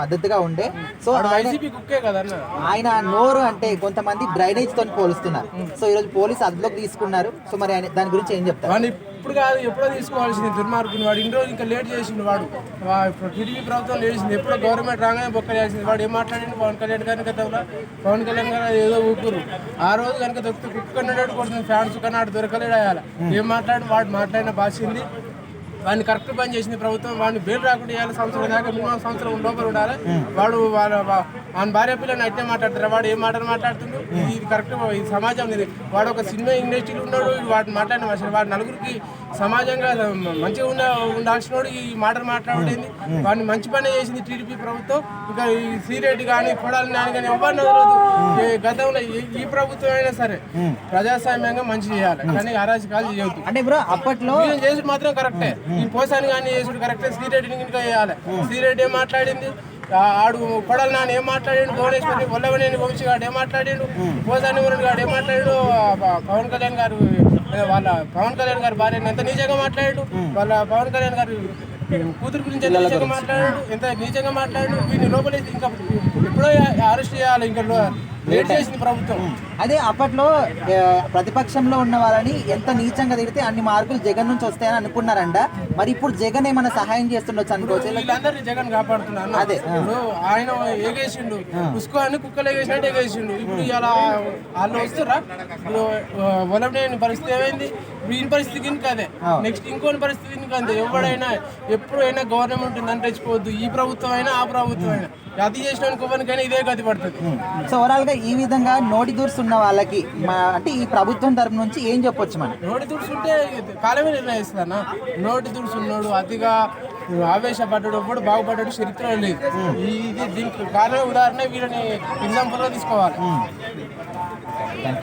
మద్దతుగా ఉండే. సో ఆయన నోరు అంటే కొంతమంది డ్రైనేజ్తో పోలుస్తున్నారు. సో ఈరోజు పోలీసు అదుపులోకి తీసుకున్నారు. సో మరి ఆయన దాని గురించి ఏం చెప్తారు? ఇప్పుడు కాదు ఎప్పుడో తీసుకోవాల్సింది దుర్మార్గుని. వాడు ఇన్ని రోజులు ఇంకా లేట్ చేసిండు వాడు. టీడీపీ ప్రభుత్వం లేట్ చేసింది ఎప్పుడో గవర్నమెంట్ రాగానే బొక్క చేసింది. వాడు ఏం మాట్లాడిండు? పవన్ కళ్యాణ్ గారిని గతంలో పవన్ కళ్యాణ్ గారు ఏదో ఊపురు. ఆ రోజు కనుక దొరికితే కుక్క కన్నాడు కొడుతుంది. ఫ్యాన్స్ కన్నా ఆడు దొరకలేడు అయ్యాలి. ఏం మాట్లాడి వాడు మాట్లాడిన భాషింది వాడిని కరెక్ట్ పని చేసింది ప్రభుత్వం వాడిని బెయిల్ రాకుండా ఇవ్వాలి సంవత్సరం దాకా మినిమం సంవత్సరం లోపల ఉండాలి. వాడు వాళ్ళ వాని భార్య పిల్లని అట్టే మాట్లాడతారు? వాడు ఏం మాటలు మాట్లాడుతుండు? ఇది కరెక్ట్ ఇది సమాజం ఇది. వాడు ఒక సినిమా ఇండస్ట్రీలో ఉన్నాడు వాడు మాట్లాడిన భాష వాడు నలుగురికి సమాజంగా మంచిగా ఉండ ఉండాల్సిన వాడు ఈ మాటలు మాట్లాడేది వాడిని మంచి పని చేసింది టీడీపీ ప్రభుత్వం. ఇంకా ఈ సీరెడ్డి కానీ కొడాలి నాని కానీ ఎవరిని వదలదు గతంలో ఈ- ఈ ప్రభుత్వం అయినా సరే ప్రజాస్వామ్యంగా మంచి చేయాలి. కానీ అరాజకాలు చేయొద్దు. అంటే బ్రో అప్పట్లో చేసుడు మాత్రం కరెక్టే ఈ పోసాని కానీ చేసుడు కరెక్టే శ్రీరెడ్డిని ఇంకా చేయాలి ఏం మాట్లాడింది? ఆడు కొడలు నాన్న ఏం మాట్లాడిండు? భువనేశ్వరి వల్లవనేని వంశీ గారు ఏం మాట్లాడిండు? పోసాని మురళి గారు ఏం మాట్లాడాడు? పవన్ కళ్యాణ్ గారు వాళ్ళ పవన్ కళ్యాణ్ గారి భార్యని ఎంత నీచంగా మాట్లాడాడు? వాళ్ళ పవన్ కళ్యాణ్ గారు కూతురు గురించి ఎంత నీచంగా మాట్లాడాడు? ఎంత నీచంగా మాట్లాడాడు? వీడిని లోపలేసి ఇంకా ఎప్పుడో అరెస్ట్ చేయాలి ఇంకా ప్రభుత్వం. అదే అప్పట్లో ప్రతిపక్షంలో ఉన్న వాళ్ళని ఎంత నీచంగా తిడితే అన్ని మార్కులు జగన్ నుంచి వస్తాయని అనుకున్నారంట. మరి ఇప్పుడు జగన్ ఏమైనా సహాయం చేస్తుండొచ్చు అనుకోవచ్చు? వీళ్ళందరినీ జగన్ కాపాడుతున్నాను అదే. ఇప్పుడు ఆయన ఎగేసిండు ఉస్కో అని కుక్కలు ఎగేసినట్టు ఎగేసిండు ఇప్పుడు ఇలా వాళ్ళు వస్తురా ఇప్పుడు వలవలేని పరిస్థితి ఏమైంది? ఈ పరిస్థితి ఇంకా అదే? నెక్స్ట్ ఇంకోని పరిస్థితి ఇంకా అంతే? ఎవడైనా ఎప్పుడైనా గవర్నమెంట్ ఉందని తెచ్చిపోవద్దు ఈ ప్రభుత్వం అయినా ఆ ప్రభుత్వం అయినా అది చేసిన కొవ్వనికైనా ఇదే గతి పడుతుంది. సో ఓవరాల్గా ఈ విధంగా నోటి దూర్చున్న వాళ్ళకి అంటే ఈ ప్రభుత్వం తరపు నుంచి ఏం చెప్పొచ్చు మనం? నోటి తుడుచుంటే కాలమే నిర్ణయిస్తానా? నోటి తుడుచున్నాడు అతిగా ఆవేశపడ్డాడు ఎప్పుడు బాగుపడ్డాడు చరిత్ర లేదు. ఇది దీనికి కారణం ఉదాహరణ వీళ్ళని ఎగ్జాంపుల్గా తీసుకోవాలి.